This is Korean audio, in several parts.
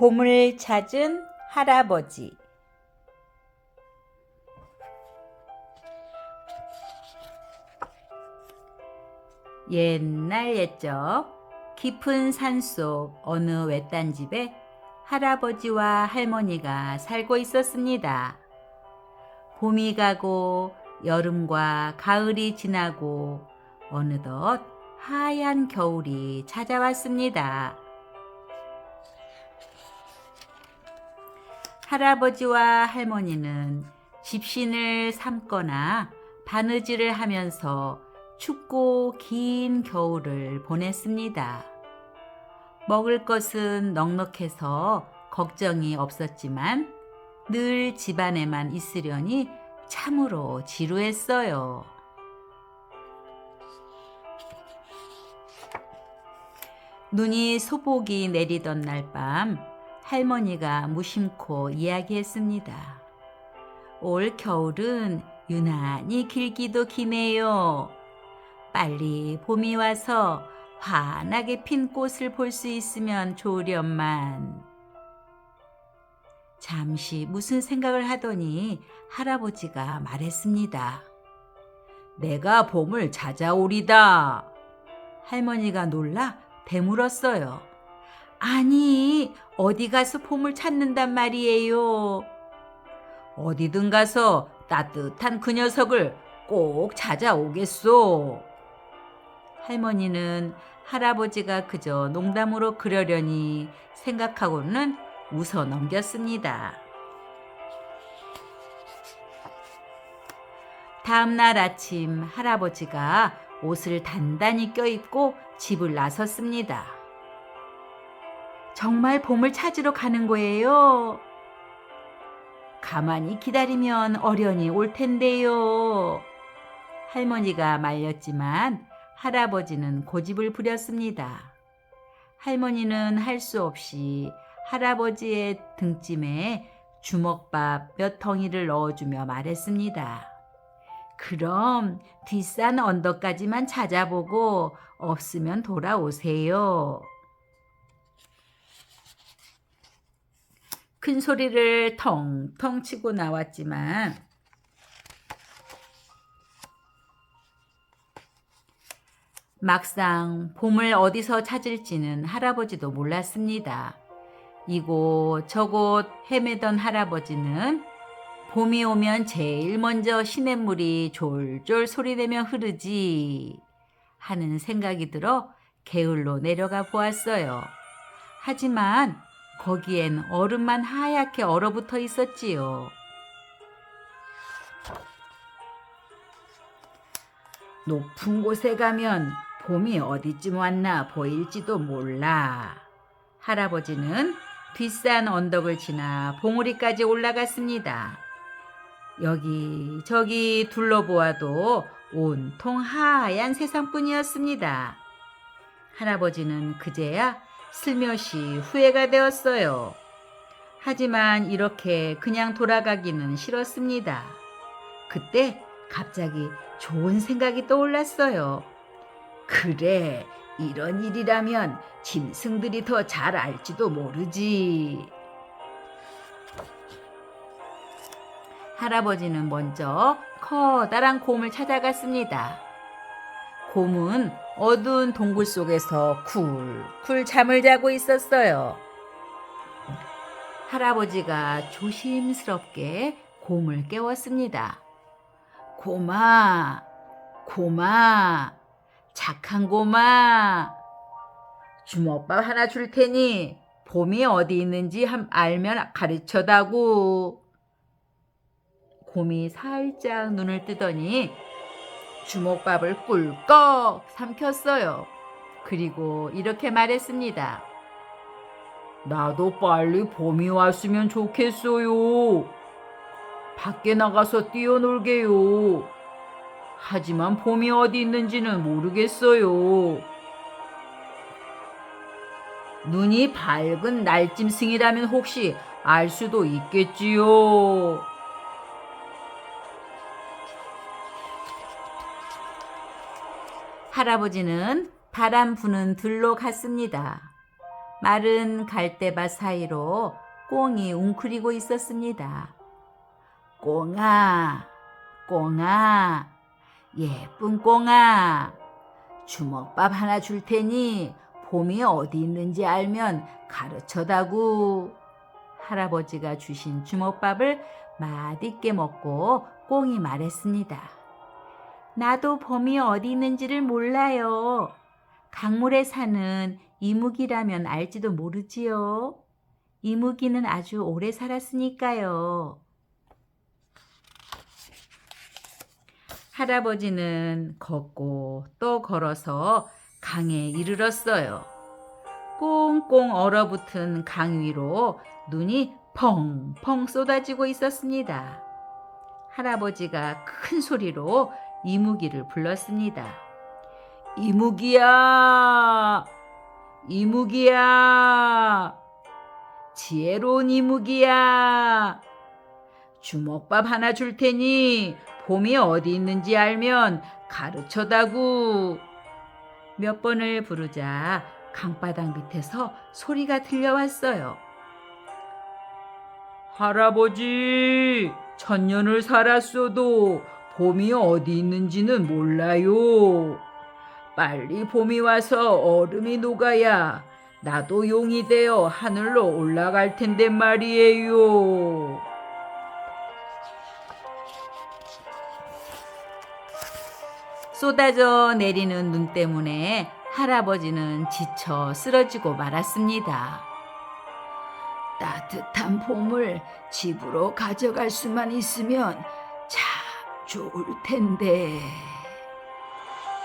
봄을 찾은 할아버지 옛날 옛적 깊은 산속 어느 외딴 집에 할아버지와 할머니가 살고 있었습니다. 봄이 가고 여름과 가을이 지나고 어느덧 하얀 겨울이 찾아왔습니다. 할아버지와 할머니는 집신을 삼거나 바느질을 하면서 춥고 긴 겨울을 보냈습니다. 먹을 것은 넉넉해서 걱정이 없었지만 늘 집안에만 있으려니 참으로 지루했어요. 눈이 소복이 내리던 날 밤 할머니가 무심코 이야기했습니다. 올 겨울은 유난히 길기도 기네요. 빨리 봄이 와서 환하게 핀 꽃을 볼 수 있으면 좋으련만. 잠시 무슨 생각을 하더니 할아버지가 말했습니다. 내가 봄을 찾아오리다. 할머니가 놀라 되물었어요. 아니, 어디 가서 봄을 찾는단 말이에요. 어디든 가서 따뜻한 그 녀석을 꼭 찾아오겠소. 할머니는 할아버지가 그저 농담으로 그러려니 생각하고는 웃어 넘겼습니다. 다음 날 아침 할아버지가 옷을 단단히 껴입고 집을 나섰습니다. 정말 봄을 찾으러 가는 거예요. 가만히 기다리면 어련히 올 텐데요. 할머니가 말렸지만 할아버지는 고집을 부렸습니다. 할머니는 할 수 없이 할아버지의 등짐에 주먹밥 몇 덩이를 넣어주며 말했습니다. 그럼 뒷산 언덕까지만 찾아보고 없으면 돌아오세요. 큰 소리를 텅텅 치고 나왔지만 막상 봄을 어디서 찾을지는 할아버지도 몰랐습니다. 이곳 저곳 헤매던 할아버지는 봄이 오면 제일 먼저 시냇물이 졸졸 소리내며 흐르지 하는 생각이 들어 게을로 내려가 보았어요. 하지만 거기엔 얼음만 하얗게 얼어붙어 있었지요. 높은 곳에 가면 봄이 어디쯤 왔나 보일지도 몰라. 할아버지는 뒷산 언덕을 지나 봉우리까지 올라갔습니다. 여기 저기 둘러보아도 온통 하얀 세상뿐이었습니다. 할아버지는 그제야 슬며시 후회가 되었어요. 하지만 이렇게 그냥 돌아가기는 싫었습니다. 그때 갑자기 좋은 생각이 떠올랐어요. 그래, 이런 일이라면 짐승들이 더 잘 알지도 모르지. 할아버지는 먼저 커다란 곰을 찾아갔습니다. 곰은 어두운 동굴 속에서 쿨쿨 잠을 자고 있었어요. 할아버지가 조심스럽게 곰을 깨웠습니다. 곰아, 곰아, 착한 곰아. 주먹밥 하나 줄 테니 봄이 어디 있는지 함 알면 가르쳐다구. 곰이 살짝 눈을 뜨더니 주먹밥을 꿀꺽 삼켰어요. 그리고 이렇게 말했습니다. 나도 빨리 봄이 왔으면 좋겠어요. 밖에 나가서 뛰어놀게요. 하지만 봄이 어디 있는지는 모르겠어요. 눈이 밝은 날짐승이라면 혹시 알 수도 있겠지요. 할아버지는 바람 부는 들로 갔습니다. 마른 갈대밭 사이로 꽁이 웅크리고 있었습니다. 꽁아, 꽁아, 예쁜 꽁아, 주먹밥 하나 줄 테니 봄이 어디 있는지 알면 가르쳐다구. 할아버지가 주신 주먹밥을 맛있게 먹고 꽁이 말했습니다. 나도 봄이 어디 있는지를 몰라요. 강물에 사는 이무기라면 알지도 모르지요. 이무기는 아주 오래 살았으니까요. 할아버지는 걷고 또 걸어서 강에 이르렀어요. 꽁꽁 얼어붙은 강 위로 눈이 펑펑 쏟아지고 있었습니다. 할아버지가 큰 소리로 이무기를 불렀습니다. 이무기야! 이무기야! 지혜로운 이무기야! 주먹밥 하나 줄 테니 봄이 어디 있는지 알면 가르쳐다구. 몇 번을 부르자 강바닥 밑에서 소리가 들려왔어요. 할아버지, 천년을 살았어도 봄이 어디 있는지는 몰라요. 빨리 봄이 와서 얼음이 녹아야 나도 용이 되어 하늘로 올라갈 텐데 말이에요. 쏟아져 내리는 눈 때문에 할아버지는 지쳐 쓰러지고 말았습니다. 따뜻한 봄을 집으로 가져갈 수만 있으면 참 좋을 텐데.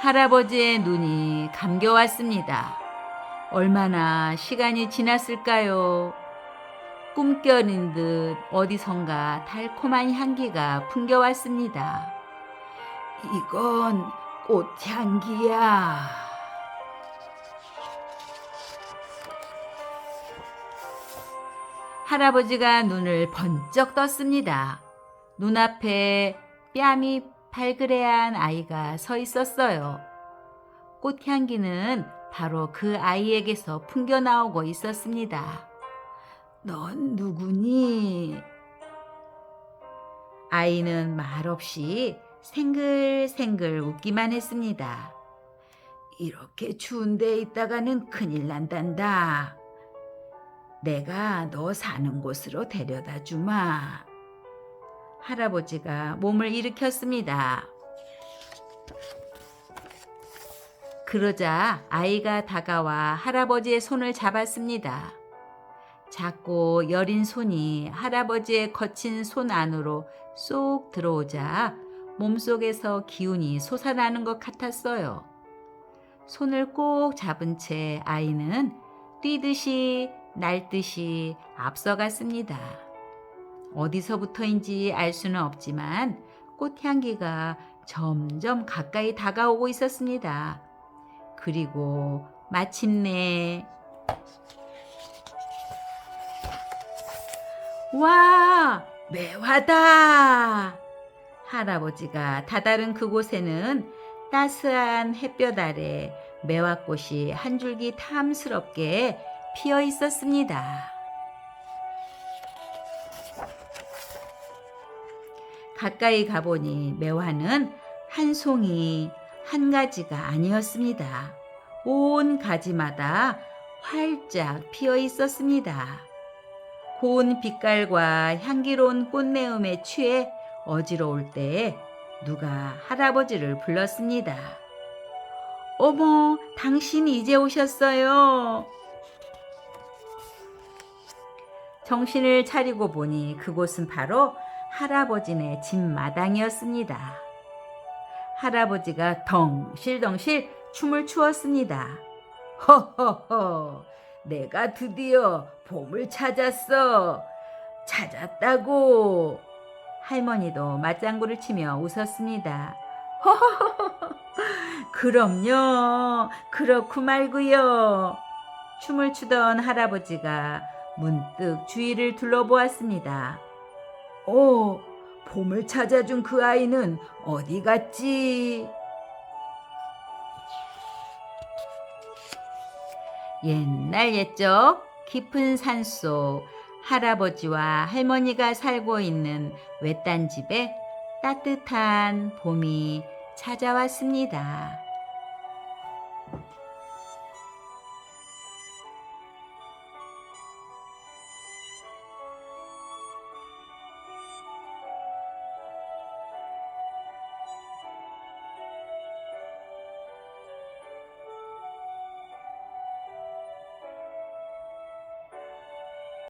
할아버지의 눈이 감겨왔습니다. 얼마나 시간이 지났을까요? 꿈결인 듯 어디선가 달콤한 향기가 풍겨왔습니다. 이건 꽃향기야. 할아버지가 눈을 번쩍 떴습니다. 눈앞에 뺨이 발그레한 아이가 서 있었어요. 꽃향기는 바로 그 아이에게서 풍겨 나오고 있었습니다. 넌 누구니? 아이는 말없이 생글생글 웃기만 했습니다. 이렇게 추운 데 있다가는 큰일 난단다. 내가 너 사는 곳으로 데려다 주마. 할아버지가 몸을 일으켰습니다. 그러자 아이가 다가와 할아버지의 손을 잡았습니다. 작고 여린 손이 할아버지의 거친 손 안으로 쏙 들어오자 몸속에서 기운이 솟아나는 것 같았어요. 손을 꼭 잡은 채 아이는 뛰듯이 날듯이 앞서갔습니다. 어디서부터인지 알 수는 없지만 꽃향기가 점점 가까이 다가오고 있었습니다. 그리고 마침내 와 매화다 할아버지가 다다른 그곳에는 따스한 햇볕 아래 매화꽃이 한 줄기 탐스럽게 피어 있었습니다. 가까이 가보니 매화는 한 송이 한 가지가 아니었습니다. 온 가지마다 활짝 피어 있었습니다. 고운 빛깔과 향기로운 꽃내음에 취해 어지러울 때 누가 할아버지를 불렀습니다. 어머, 당신 이제 오셨어요. 정신을 차리고 보니 그곳은 바로 할아버지네 집 마당이었습니다. 할아버지가 덩실덩실 춤을 추었습니다. 허허허, 내가 드디어 봄을 찾았어. 찾았다고. 할머니도 맞장구를 치며 웃었습니다. 허허허허, 그럼요. 그렇고 말고요. 춤을 추던 할아버지가 문득 주위를 둘러보았습니다. 오, 봄을 찾아준 그 아이는 어디 갔지? 옛날 옛적 깊은 산속 할아버지와 할머니가 살고 있는 외딴 집에 따뜻한 봄이 찾아왔습니다.